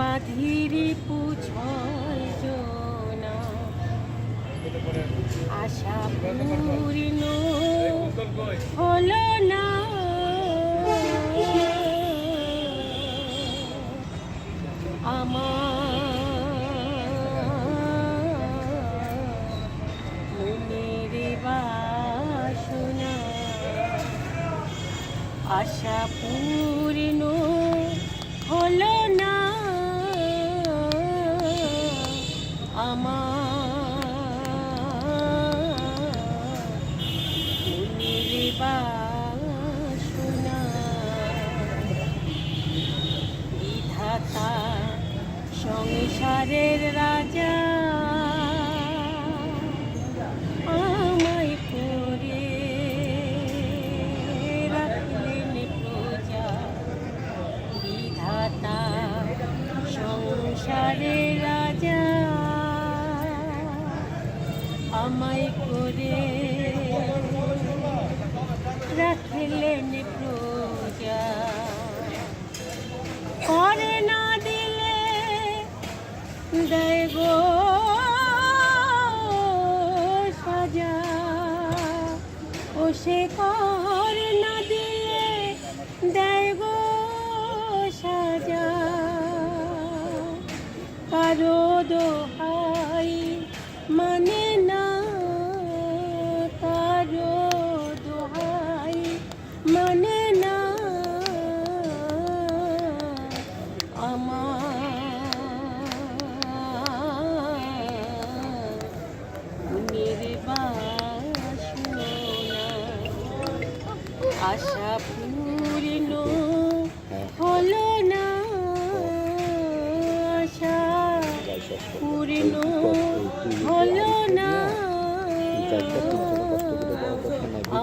বাধিরি জোনা। আশা পূর্ণ হলো না। আশা পূর্ণ হলো আমার বাসনা বিধাতা সংসারের রাজা। আমায় করে রাখলেন প্রজা করে না দিলে গো সাজা। ও সে কর না দেয় গো সাজা। কারও দোহাই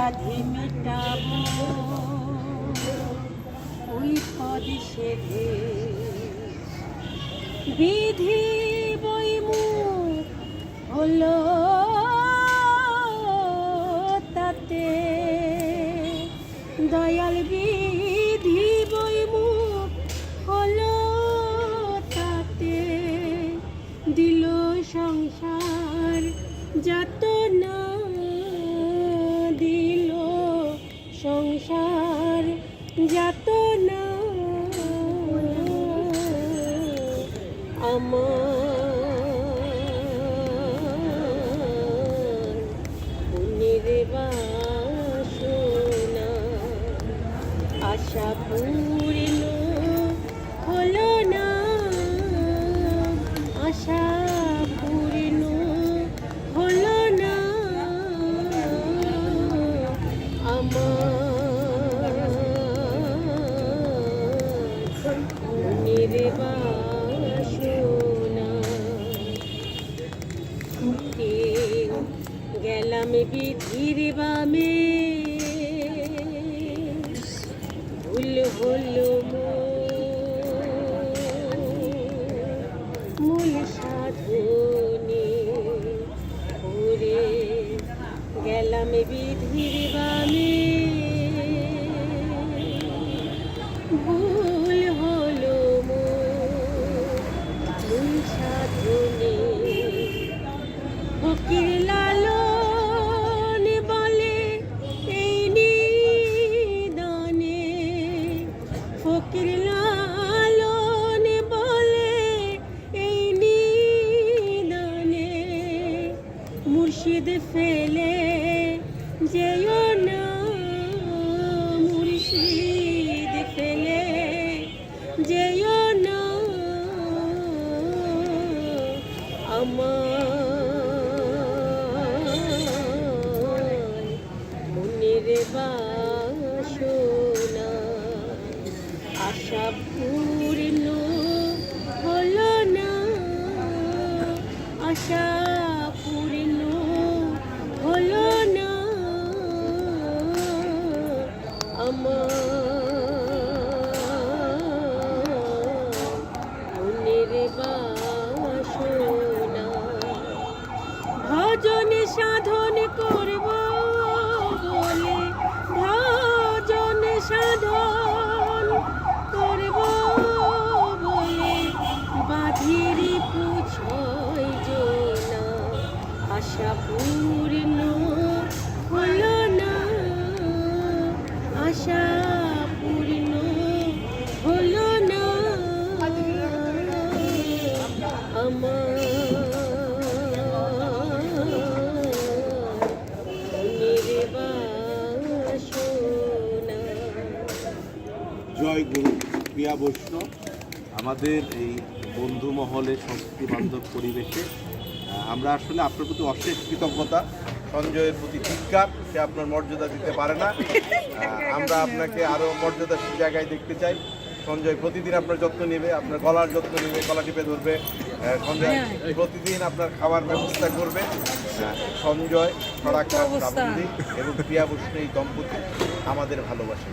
সাধে মেটাব ওই পদে সেধে বিধি না আমার মনের বাসনা আশা পূর্ণ হলো না। আশা ছুটে গেলাম বিধির বামে। ভুল হলো মূল সাধনে ঘুরে গেলাম বিধির বামে। Çok. Masha. গুরু প্রিয়া বৈষ্ণব আমাদের এই বন্ধু মহলে সংস্কৃতি বান্ধব পরিবেশে আমরা আসলে আপনার প্রতি অশেষ কৃতজ্ঞতা সঞ্জয়ের প্রতি ধিক্কার সে আপনার মর্যাদা দিতে পারে না। আমরা আপনাকে আরও মর্যাদাশীল জায়গায় দেখতে চাই। সঞ্জয় প্রতিদিন আপনার যত্ন নেবে আপনার গলার যত্ন নেবে গলা টিপে ধরবে। সঞ্জয় প্রতিদিন আপনার খাবার ব্যবস্থা করবে। সঞ্জয় সরাকার এবং প্রিয়া বৈষ্ণব এই দম্পতি আমাদের ভালোবাসে।